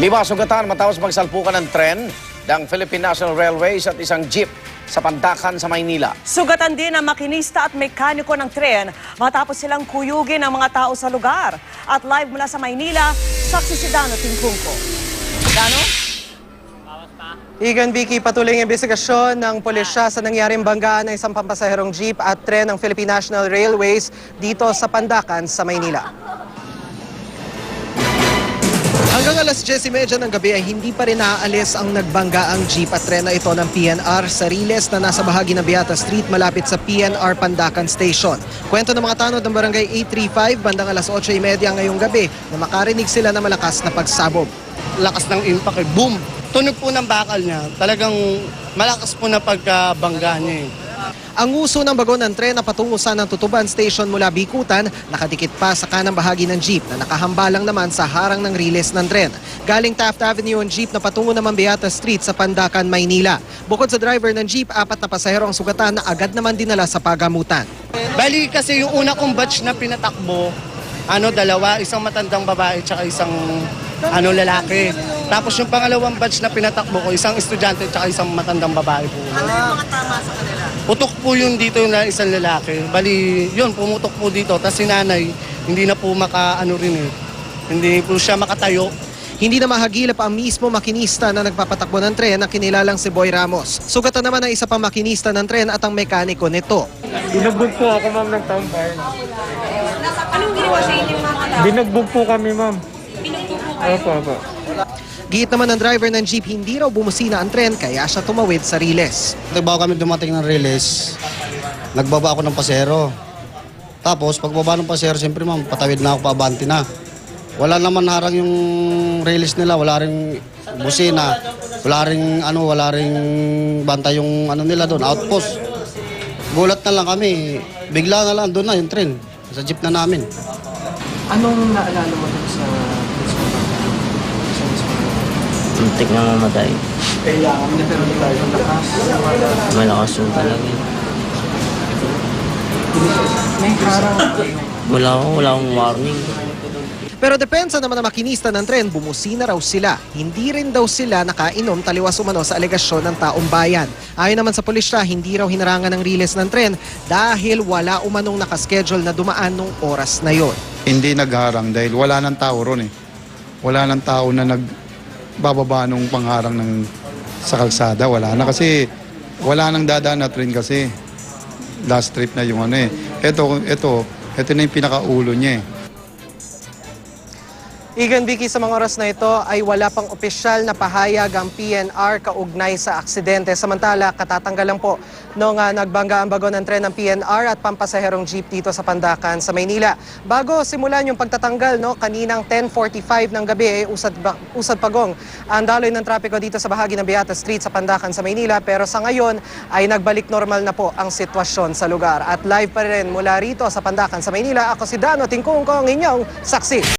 Lima sugatan matapos magsalpukan ng tren ng Philippine National Railways at isang jeep sa Pandakan sa Maynila. Sugatan din ang makinista at mekaniko ng tren matapos silang kuyugin ang mga tao sa lugar. At live mula sa Maynila, saksi si Dano Tingkungko. Dano? Igan Vicky, patuloy ang investigasyon ng pulisya sa nangyaring banggaan ng isang pampasaherong jeep at tren ng Philippine National Railways dito sa Pandakan sa Maynila. Hanggang alas 10.30 ng gabi ay hindi pa rin naaalis ang nagbanggaang jeep at tren ito ng PNR sa Riles na nasa bahagi ng Beata Street malapit sa PNR Pandakan Station. Kwento ng mga tanod ng barangay 835 bandang alas 8.30 ngayong gabi na makarinig sila ng malakas na pagsabog. lakas ng impact, eh. boom! Tunog po ng bakal niya, talagang malakas po na pagkabangga niya eh. Ang uso ng bagon ng tren na patungo sa ng Tutuban Station mula Bikutan, nakadikit pa sa kanang bahagi ng jeep na nakahambalang naman sa harang ng riles ng tren. Galing Taft Avenue ang jeep na patungo naman Beata Street sa Pandakan, Maynila. Bukod sa driver ng jeep, apat na pasahero ang sugatan na agad naman dinala sa pagamutan. Bali kasi yung una kong batch na pinatakbo, ano dalawa, isang matandang babae tsaka isang ano lalaki. Tapos yung pangalawang batch na pinatakbo ko, isang estudyante tsaka isang matandang babae po. Ano yung mga tama sa kanila? Putok po yun dito yung isang lalaki. Bali, yun, pumutok po dito. Tapos si nanay, hindi na po maka, ano rin eh, hindi po siya makatayo. Hindi na mahagilap ang mismo makinista na nagpapatakbo ng tren na kinilalang si Boy Ramos. Sugatan naman ang isa pang makinista ng tren at ang mekaniko nito. Binugbog po ako, ma'am, ng tambay. Anong ginawa sa inyo mga tao? Binugbog po kami, ma'am. Binugbog po kayo? Opo, opo. Giit naman ng driver ng jeep hindi raw bumusina ang tren kaya siya tumawid sa riles. Bago kami dumating ng release, nagbaba ako ng pasero. Tapos, pagbaba ng pasero, siyempre ma'am, patawid na ako, paabante na. Wala naman harang yung release nila, wala ring busina, wala ring ano, wala ring banta yung ano nila doon, outpost. Gulat na lang kami, bigla na lang doon na yung train, sa jeep na namin. Anong naalala mo dun sa Muntik na mamatay. Kailangan na pero hindi tayo lakas. Malakas yung talaga. eh. May harang. Wala akong, wala akong warning. Pero depensa naman ng makinista ng tren, bumusina raw sila. Hindi rin daw sila nakainom taliwas umano sa alegasyon ng taong bayan. Ayon naman sa pulisya, hindi raw hinarangan ng riles ng tren dahil wala umanong nakaschedule na dumaan nung oras na yon. hindi nagharang dahil wala nang tao ron eh. Wala nang tao na nagbababa nung pangharang ng sa kalsada. Wala na kasi wala nang dadaan na train kasi last trip na yung ano eh. Ito, ito, ito na yung pinakaulo niya eh. Igan Vicky, sa mga oras na ito ay wala pang opisyal na pahayag ang PNR kaugnay sa aksidente. Samantala, katatanggal lang po nung ah, nagbangga ang bagon ng tren ng PNR at pampasaherong jeep dito sa Pandakan sa Maynila. Bago simulan yung pagtatanggal, no, kaninang 10.45 ng gabi, eh, usad, usad pagong ang daloy ng trapiko dito sa bahagi ng Beata Street sa Pandakan sa Maynila. Pero sa ngayon ay nagbalik normal na po ang sitwasyon sa lugar. At live pa rin mula rito sa Pandakan sa Maynila, ako si Dano Tingkong, ang inyong saksi.